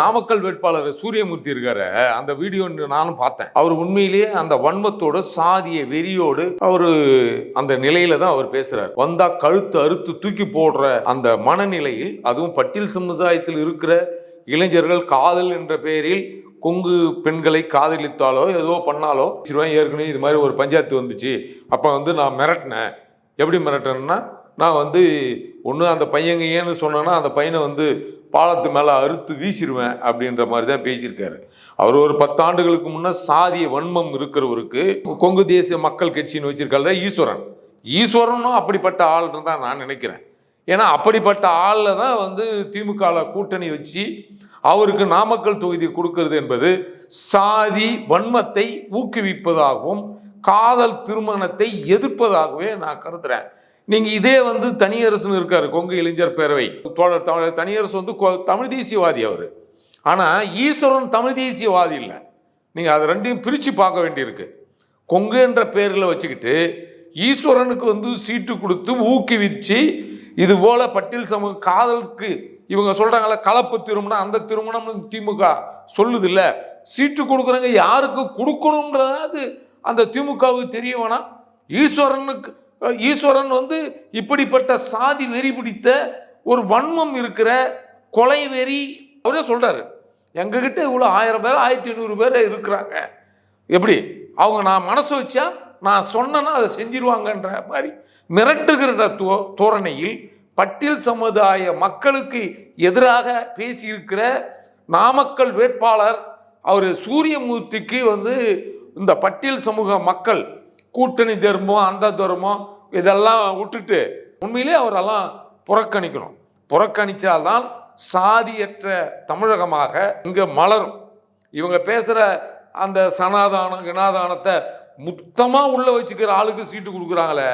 நாமக்கல் வேட்பாளர் சூரியமூர்த்தி இருக்காரு. அந்த வீடியோ நானும் பார்த்தேன். அவர் உண்மையிலேயே அந்த வன்மத்தோட சாதிய வெறியோடு அவரு அந்த நிலையில தான் அவர் பேசுறாரு. வந்தா கழுத்து அறுத்து தூக்கி போடுற அந்த மனநிலையில் அதுவும் பட்டியல் சமுதாயத்தில் இருக்கிற இளைஞர்கள் காதல் என்ற பெயரில் கொங்கு பெண்களை காதலித்தாலோ ஏதோ பண்ணாலோ சிறுவன் ஏற்கனவே இது மாதிரி ஒரு பஞ்சாயத்து வந்துச்சு. அப்போ வந்து நான் மிரட்டினேன். எப்படி மிரட்டினேன்னா நான் வந்து ஒன்று அந்த பையங்க ஏன்னு சொன்னேன்னா அந்த பையனை வந்து பாலத்து மேலே அறுத்து வீசிடுவேன் அப்படின்ற மாதிரி தான் பேசியிருக்காரு. அவர் ஒரு பத்தாண்டுகளுக்கு முன்னே சாதிய வன்மம் இருக்கிறவருக்கு கொங்கு தேசிய மக்கள் கட்சின்னு வச்சிருக்காரு ஈஸ்வரன். ஈஸ்வரனும் அப்படிப்பட்ட ஆள்னு தான் நான் நினைக்கிறேன். ஏன்னா அப்படிப்பட்ட ஆளில் தான் வந்து திமுக கூட்டணி வச்சு அவருக்கு நாமக்கல் தொகுதி கொடுக்கறது என்பது சாதி வன்மத்தை ஊக்குவிப்பதாகவும் காதல் திருமணத்தை எதிர்ப்பதாகவே நான் கருதுறேன். நீங்கள் இதே வந்து தனியரசுன்னு இருக்கார் கொங்கு இளைஞர் பேரவை. தோழர் தமிழர் தனியரசு வந்து கொ- தமிழ் தேசியவாதி அவர். ஆனால் ஈஸ்வரன் தமிழ் தேசியவாதி இல்லை. நீங்கள் அதை ரெண்டையும் பிரித்து பார்க்க வேண்டியிருக்கு. கொங்கு என்ற பேரில் வச்சுக்கிட்டு ஈஸ்வரனுக்கு வந்து சீட்டு கொடுத்து ஊக்குவிச்சு இது போல பட்டியல் சமூக காதலுக்கு இவங்க சொல்கிறாங்களா கலப்பு திருமணம் அந்த திருமணம்னு திமுக சொல்லுது இல்லை சீட்டு கொடுக்குறவங்க யாருக்கு கொடுக்கணுன்றது அந்த திமுகவுக்கு தெரிய வேணாம். ஈஸ்வரனுக்கு ஈஸ்வரன் வந்து இப்படிப்பட்ட சாதி வெறி பிடித்த ஒரு வன்மம் இருக்கிற கொலை வெறி அவரே சொல்கிறாரு எங்ககிட்ட இவ்வளோ ஆயிரம் பேர் ஆயிரத்தி ஐநூறு பேர் இருக்கிறாங்க. எப்படி? அவங்க நான் மனசு வச்சா நான் சொன்னேன்னா அதை செஞ்சிருவாங்கன்ற மாதிரி மிரட்டுகிற தோ தோரணையில் பட்டியல் சமுதாய மக்களுக்கு எதிராக பேசியிருக்கிற நாமக்கல் வேட்பாளர் அவர் சூரியமூர்த்திக்கு வந்து இந்த பட்டியல் சமூக மக்கள் கூட்டணி தர்மம் அந்த தர்மம் இதெல்லாம் விட்டுட்டு உண்மையிலே அவரெல்லாம் புறக்கணிக்கணும். புறக்கணித்தால்தான் சாதியற்ற தமிழகமாக இங்கே மலரும். இவங்க பேசுகிற அந்த சனாதானம் கினாதானத்தை முத்தமாக உள்ளே வச்சுக்கிற ஆளுக்கு சீட்டு கொடுக்குறாங்களே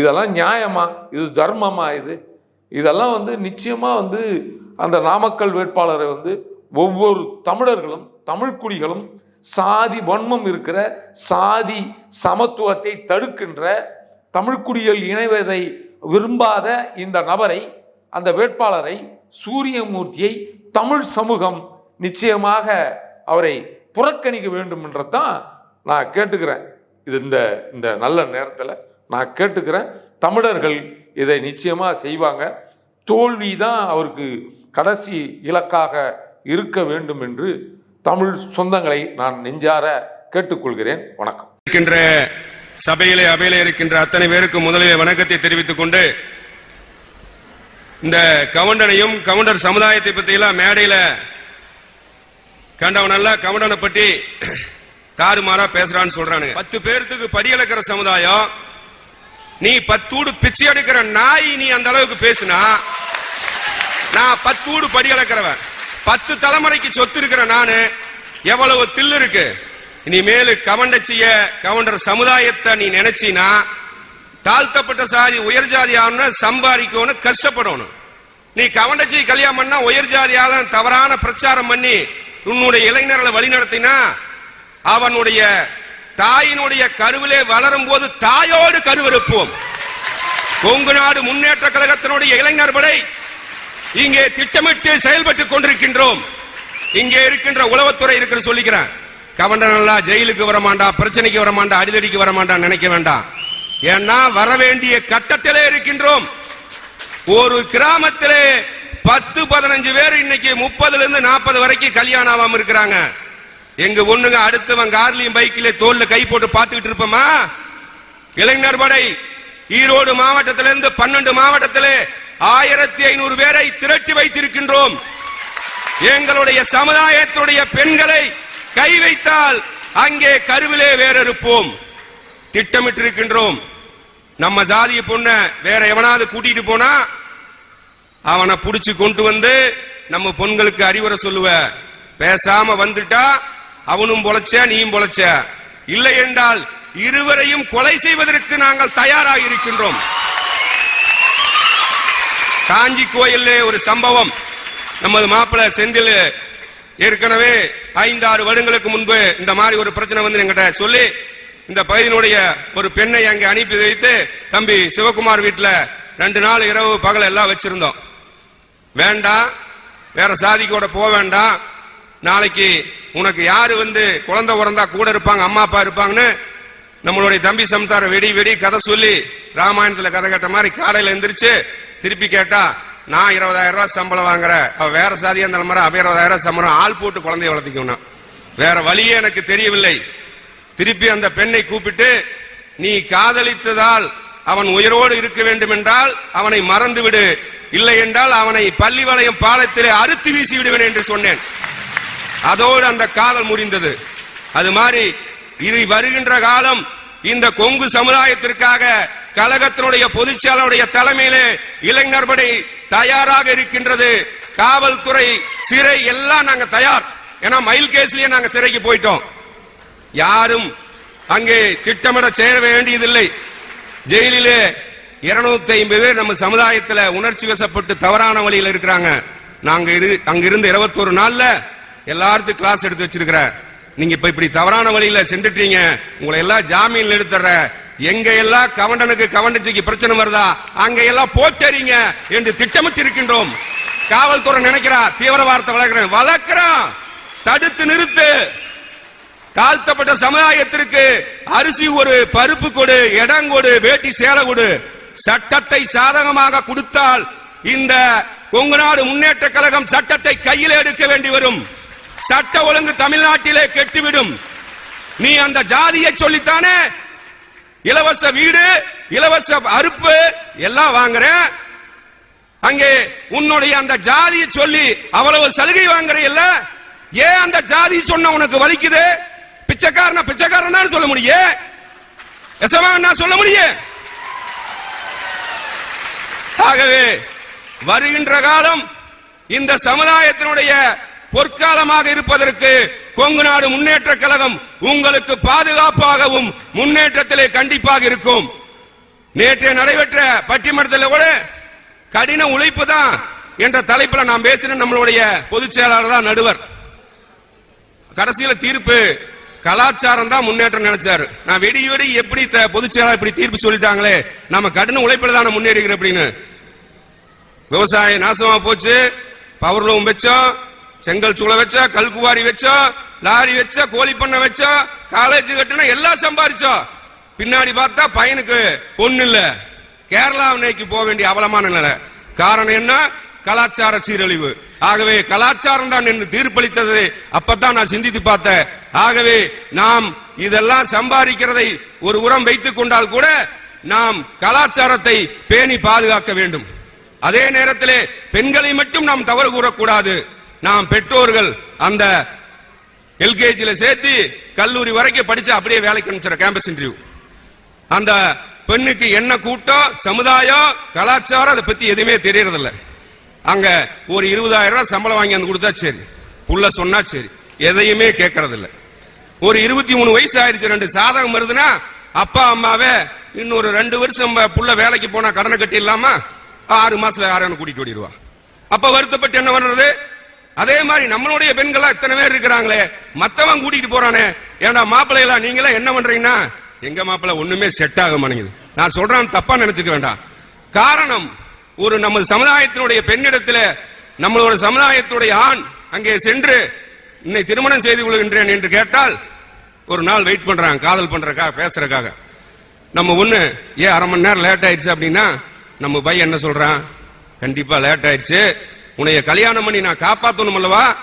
இதெல்லாம் நியாயமா? இது தர்மமா இது? இதெல்லாம் வந்து நிச்சயமாக வந்து அந்த நாமக்கல் வேட்பாளரை வந்து ஒவ்வொரு தமிழர்களும் தமிழ்க்குடிகளும் சாதி வன்மம் இருக்கிற சாதி சமத்துவத்தை தடுக்கின்ற தமிழ்குடியில் இணைவதை விரும்பாத இந்த நபரை அந்த வேட்பாளரை சூரியமூர்த்தியை தமிழ் சமூகம் நிச்சயமாக அவரை புறக்கணிக்க வேண்டும் என்றதான் நான் கேட்டுக்கிறேன். இது இந்த இந்த நல்ல நேரத்தில் நான் கேட்டுக்கிறேன். தமிழர்கள் இதை நிச்சயமாக செய்வாங்க. தோல்வி தான் அவருக்கு கடைசி இலக்காக இருக்க வேண்டும் என்று தமிழ் சொந்தங்களை நான் நெஞ்சார கேட்டுக்கொள்கிறேன். வணக்கம். இருக்கின்ற சபையிலே அவையிலே இருக்கின்ற அத்தனை பேருக்கு முதலிலே வணக்கத்தை தெரிவித்துக் கொண்டு இந்த கவுண்டனையும் கவுண்டர் சமுதாயத்தை பற்றியெல்லாம் மேடையில கண்டவனெல்லாம் கவுண்டனை பற்றி தாறுமாறா பேசுறான்னு சொல்றானுங்க. பத்து பேர்த்துக்கு படியளக்கிற சமுதாயம் நீ பத்தூடு பிச்சை எடுக்கிற நாய் நீ அந்த அளவுக்கு பேசுனா நான் பத்தூடு படியளக்கிறவன். பத்து தலைமுறைக்கு சொத்து இருக்கிற நானு எவ்வளவு தில்லு இருக்கு? இனிமேலு கவண்டச்சிய கவுண்டர் சமுதாயத்தை நீ நினைச்சினா தாழ்த்தப்பட்ட சாதி உயர் ஜாதி ஆகணும் சம்பாதிக்கணும் கஷ்டப்படணும். நீ கவண்டச்சி கல்யாணம் பண்ணா உயர் ஜாதியால தவறான பிரச்சாரம் பண்ணி உன்னுடைய இளைஞர்களை வழிநடத்தினா அவனுடைய தாயினுடைய கருவிலே வளரும் போது தாயோடு கருவறுப்போம். கொங்கு நாடு முன்னேற்ற கழகத்தினுடைய இளைஞர் படை இங்கே திட்டமிட்டு செயல்பட்டுக் கொண்டிருக்கின்றோம். இங்கே இருக்கின்ற உளவுத்துறை இருக்குன்னு சொல்லிக்கிறேன். கவர்னர் ஜெயிலுக்கு வரமாண்டா பிரச்சனைக்கு வரமாண்டா அடிதடிக்கு வரமாண்டா நினைக்க வேண்டாம். ஏன்னா வர வேண்டிய கட்டத்திலே இருக்கின்றோம். ஒரு கிராமத்திலே பத்து பதினஞ்சு பேர் இன்னைக்கு முப்பதுல இருந்து நாற்பது வரைக்கும் கல்யாணம் ஆகாம இருக்கிறாங்க. எங்க ஒண்ணுங்க அடுத்தவன் கார்லயும் பைக்கிலே தோல்ல கை போட்டு பார்த்துக்கிட்டு இருப்போமா? இளைஞர் படை ஈரோடு மாவட்டத்திலிருந்து பன்னெண்டு மாவட்டத்திலே ஆயிரத்தி ஐநூறு பேரை திரட்டி வைத்திருக்கின்றோம். எங்களுடைய சமுதாயத்துடைய பெண்களை கை வைத்தால் அங்கே கருவிலே வேறறுப்போம். திட்டமிட்டிருக்கின்றோம். நம்ம ஜாதிய பொண்ண வேற எவனாவது கூட்டிட்டு போனா அவனை புடிச்சு கொண்டு வந்து நம்ம பொண்களுக்கு அறிவுரை சொல்லுவ. பேசாம வந்துட்டா அவனும் பொழைச்ச நீயும் பொழைச்ச. இல்லை என்றால் இருவரையும் கொலை செய்வதற்கு நாங்கள் தயாராக இருக்கின்றோம். காஞ்சி கோயில்ல ஒரு சம்பவம். நமது மாப்பிள்ளை செந்தில் ஏற்கனவே ஐந்து ஆறு வருடங்களுக்கு முன்பு இந்த மாதிரி ஒரு பிரச்சனை வந்து எங்கிட்ட சொல்லி இந்த பகுதியினுடைய ஒரு பெண்ணை அங்கே அனுப்பி வைத்து தம்பி சிவகுமார் வீட்டில் ரெண்டு நாள் இரவு பகல் எல்லாம் வச்சிருந்தோம். வேண்டாம் வேற சாதிக்கோட போக வேண்டாம் நாளைக்கு உனக்கு யாரு வந்து குழந்தை பிறந்தா கூட இருப்பாங்க அம்மா அப்பா இருப்பாங்கன்னு நம்மளுடைய தம்பி சம்சாரம் வெடி வெடி கதை சொல்லி ராமாயணத்துல கதை கேட்ட மாதிரி காலையில எந்திரிச்சு திருப்பி கேட்டா நான் இருபதாயிரம் ரூபாய் சம்பளம் வாங்குறேன். அவ வேற சாதியா இருந்தாலும் மாதிரி அவ இருபதாயிரம் சம்பளம் ஆள் போட்டு குழந்தைய வளர்த்திக்கணும் வேற வழியே எனக்கு தெரியவில்லை. திருப்பி அந்த பெண்ணை கூப்பிட்டு நீ காதலித்ததால் அவன் உயிரோடு இருக்க வேண்டும் என்றால் அவனை மறந்துவிடு. இல்லை என்றால் அவனை பள்ளி வளையம் பாலத்திலே அறுத்து வீசி விடுவேன் என்று சொன்னேன். அதோடு அந்த காதல் முடிந்தது அது மாதிரி இனி வருகின்ற காலம் இந்த கொங்கு சமுதாயத்திற்காக கழகத்தினுடைய பொதுச்செயலாளருடைய தலைமையிலே இளைஞர் படை தயாராக இருக்கின்றது. காவல்துறை சிறை எல்லாம் நாங்க தயார். ஏன்னா மயில் கேஸ்லயே நாங்க சிறைக்கு போயிட்டோம். யாரும் அங்கே திட்டமிட சேர வேண்டியதில்லை. ஜெயிலிலே 250 ஐம்பது பேர் நம்ம சமுதாயத்தில் உணர்ச்சி வசப்பட்டு தவறான வழியில் இருக்கிறாங்க. நாங்க இரு- இருபத்தொரு இருந்த 21 நாள்ல எல்லாருக்கும் கிளாஸ் எடுத்து வச்சிருக்கிற நீங்க இப்ப இப்படி தவறான வழியில சென்றுட்டீங்க. உங்களை எல்லாம் ஜாமீன்ல எடுத்துற எங்க எல்லாம் கவண்டனுக்கு கவண்டச்சிக்கு பிரச்சனை வருதா அங்க எல்லாம் போச்சறிங்க என்று திட்டமிட்டு இருக்கின்றோம் காவல்துறை நினைக்கிறா தீவிரவாதத்தை வளர்க்கிறேன். வளர்க்கிறான் தடுத்து நிறுத்து. தாழ்த்தப்பட்ட சமுதாயத்திற்கு அரிசி ஒரு பருப்பு கொடு இடம் கொடு வேட்டி சேலை கொடு. சட்டத்தை சாதகமாக கொடுத்தால் இந்த கொங்கு நாடு முன்னேற்ற கழகம் சட்டத்தை கையில் எடுக்க வேண்டி வரும். சட்ட ஒழுங்கு தமிழ்நாட்டிலே கெட்டுவிடும். நீ அந்த ஜாதியை சொல்லித்தானே? இலவச வீடு இலவச அறுப்பு எல்லாம் வாங்குறேன். அங்கே உன்னுடைய அந்த ஜாதியை சொல்லி அவ்வளவு சலுகை வாங்குற இல்ல ஏன் அந்த ஜாதி சொன்ன உனக்கு வலிக்குது? பிச்சைக்காரன பிச்சைக்காரன் தான் சொல்ல முடியும் எசமான் நான் சொல்ல முடியும் ஆகவே வருகின்ற காலம் இந்த சமுதாயத்தினுடைய பொற்காலமாக இருப்பதற்கு கொங்கு நாடு முன்னேற்ற கழகம் உங்களுக்கு பாதுகாப்பாகவும் முன்னேற்றத்திலே கண்டிப்பாக இருக்கும். நேற்று நடைபெற்ற பட்டிமன்றத்தில் கூட கடின உழைப்பு தான் என்ற தலைப்பில் நான் பேசின நம்மளுடைய பொதுச் செயலாளர் தான் நடுவர். கடைசியில தீர்ப்பு கலாச்சாரம் தான் முன்னேற்றம் நினைச்சாரு. நான் வெடி வெடி எப்படி பொதுச் செயலாளர் இப்படி தீர்ப்பு சொல்லிட்டாங்களே நம்ம கடின உழைப்பில் தானே முன்னேறிக்கிறோம் அப்படின்னு. விவசாயம் நாசமா போச்சு. பவர் லூம் வச்சோம். செங்கல் சூளை வச்சோம். கல்குவாரி வச்சோம். லாரி வச்சா கோழி பண்ண வச்சா காலேஜ் கட்டினா எல்லாம் சம்பாரிச்சோம் பின்னாடி பார்த்தா பையனுக்கு பொண்ணு இல்ல. கேரளா நோக்கி போக வேண்டிய அவலமான நிலை. காரணம் என்ன? கலாச்சார சீரழிவு. ஆகவே கலாச்சாரம் தான் என்று தீர்ப்பளித்தது அப்பதான் நான் சிந்தித்து பார்த்தேன். ஆகவே நாம் இதெல்லாம் சம்பாதிக்கிறதை ஒரு உரம் வைத்துக் கொண்டால் கூட நாம் கலாச்சாரத்தை பேணி பாதுகாக்க வேண்டும். அதே நேரத்திலே பெண்களை மட்டும் நாம் தவறு கூறக்கூடாது. நாம் பெற்றோர்கள் அந்த எல்கேஜியில சேர்த்து கல்லூரி வரைக்கும் படிச்சு அப்படியே வேலைக்கு அனுப்பிச்சிட கேம்பஸ் இன்டர்வியூ அந்த பெண்ணுக்கு என்ன கூட்டம் சமுதாயம் கலாச்சாரம் அதை பத்தி எதுவுமே தெரியறதில்ல. அங்க ஒரு இருபதாயிரம் ரூபாய் சம்பளம் வாங்கி வந்து கொடுத்தா சரி. புள்ள சொன்னா சரி. எதையுமே கேட்கறதில்ல ஒரு இருபத்தி மூணு வயசு ஆயிடுச்சு ரெண்டு சாதகம் வருதுன்னா அப்பா அம்மாவே இன்னொரு ரெண்டு வருஷம் புள்ள வேலைக்கு போனா கடனை கட்டி இல்லாம ஆறு மாசத்துல யாரும் கூட்டிட்டு ஓடிடுவா. அப்ப வருத்தப்பட்டு என்ன பண்றது? அதே மாதிரி நம்மளுடைய பெண்களா இத்தனை பேர் இருக்கிறாங்களே? மத்தவன் கூட்டிட்டு போறானே. ஏன்னா மாப்பிள்ளை எல்லாம் நீங்களா என்ன பண்றீங்கன்னா? எங்க மாப்பிள்ளை ஒண்ணுமே செட் ஆக மாட்டேங்குது. நான் சொல்றேன் தப்பா நினைச்சுக்க வேண்டாம். காரணம் ஒரு நமது சமுதாயத்தினுடைய பெண்ணிடத்துல நம்மளோட சமுதாயத்துடைய ஆண் அங்கே சென்று இன்னை திருமணம் செய்து கொள்கின்றேன் என்று கேட்டால் ஒரு நாள் வெயிட் பண்றாங்க காதல் பண்றதுக்காக பேசுறதுக்காக நம்ம ஒண்ணு ஏன் அரை மணி நேரம் லேட் ஆயிடுச்சு அப்படின்னா நம்ம பையன் என்ன சொல்றான்? கண்டிப்பா லேட் ஆயிடுச்சு. உன்னைய கல்யாணம் பண்ணி நான் காப்பாத்தணும் அல்லவா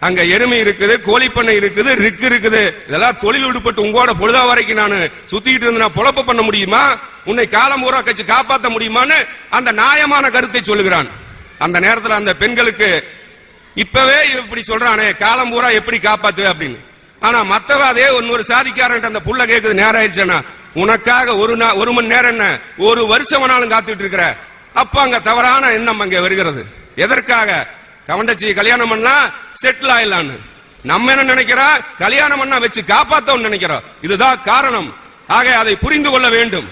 அங்க எருமை இருக்குது கோழிப்பண்ணை இருக்குது ரிக்கு இருக்குது. இதெல்லாம் தொழில் விடுபட்டு உங்களோட பொழுதா வரைக்கும் நான் சுத்திட்டு இருந்து நான் பொழப்பு பண்ண முடியுமா? உன்னை காலம் பூரா கட்சி காப்பாத்த முடியுமான்னு அந்த நியாயமான கருத்தை சொல்லுகிறான். அந்த நேரத்தில் அந்த பெண்களுக்கு இப்பவே இப்படி சொல்றானே காலம் பூரா எப்படி காப்பாத்துவே? அப்படின்னு. ஆனா மத்தவ அதே இன்னொரு சாதிக்காரன் அந்த புள்ள கேக்குது நேரம் ஆயிடுச்சுன்னா உனக்காக ஒரு நா- ஒரு மணி நேரம் என்ன? ஒரு வருஷம் வேணாலும் காத்துட்டு இருக்கிற. அப்ப அங்க தவறான எண்ணம் அங்க வருகிறது. எதற்காக? கவண்டச்சி கல்யாணம் பண்ணா செட்டில் ஆயிடலான்னு. நம்ம என்ன நினைக்கிறோம் கல்யாணம் பண்ணா வச்சு காப்பாத்தோம் நினைக்கிறோம் இதுதான் காரணம். ஆக அதை புரிந்து கொள்ள வேண்டும்.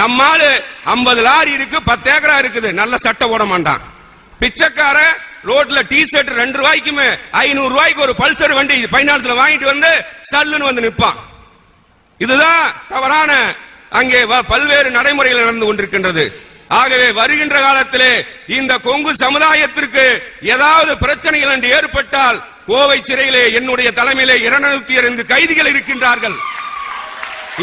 நம்மால் ஐம்பது லாரி இருக்கு பத்து ஏக்கரா இருக்குது. நல்ல சட்டை போட மாட்டான். பிச்சைக்கார ரோட்ல டி ஷர்ட் ரெண்டு ரூபாய்க்குமே ஐநூறு ரூபாய்க்கு ஒரு பல்சர் வண்டி பைனான்ஸ்ல வாங்கிட்டு வந்து சல்லுன்னு வந்து நிற்பான் இதுதான் தவறான அங்கே பல்வேறு நடைமுறைகள் நடந்து கொண்டிருக்கின்றது. ஆகவே வருகின்ற காலத்திலே இந்த கொங்கு சமுதாயத்திற்கு ஏதாவது பிரச்சனைகள் என்று ஏற்பட்டால் கோவை சிறையிலே என்னுடைய தலைமையிலே இருநூத்தி இரண்டு கைதிகள் இருக்கின்றார்கள்.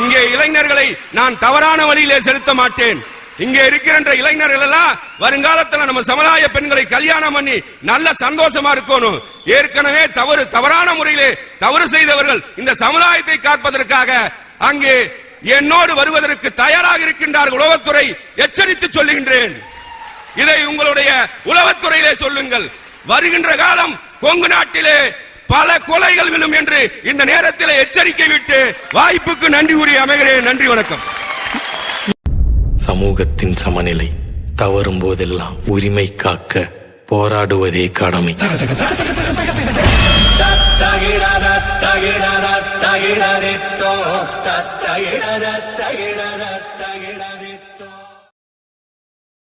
இங்கே இளைஞர்களை நான் தவறான வழியிலே செலுத்த மாட்டேன். இங்கே இருக்கின்ற இளைஞர்கள் எல்லாம் வருங்காலத்துல நம்ம சமுதாய பெண்களை கல்யாணம் பண்ணி நல்ல சந்தோஷமா இருக்கணும். ஏற்கனவே தவறு தவறான முறையிலே தவறு செய்தவர்கள் இந்த சமுதாயத்தை காப்பதற்காக அங்கே என்னோடு வருவதற்கு தயாராக இருக்கின்றார்கள் உளவுத்துறை எச்சரித்து சொல்லுகின்றேன். இதை உங்களுடைய உளவுத்துறையிலே சொல்லுங்கள். வருகின்ற காலம் கொங்கு நாட்டிலே பல கொலைகள் விழும் என்று இந்த நேரத்தில் எச்சரிக்கை விட்டு வாய்ப்புக்கு நன்றி கூறி அமைகிறேன். நன்றி வணக்கம். சமூகத்தின் சமநிலை தவறும் போதெல்லாம் உரிமை காக்க போராடுவதே கடமை. தகிடத. தகிடத தகிடதித்தோ தத்தகிடத தகிடத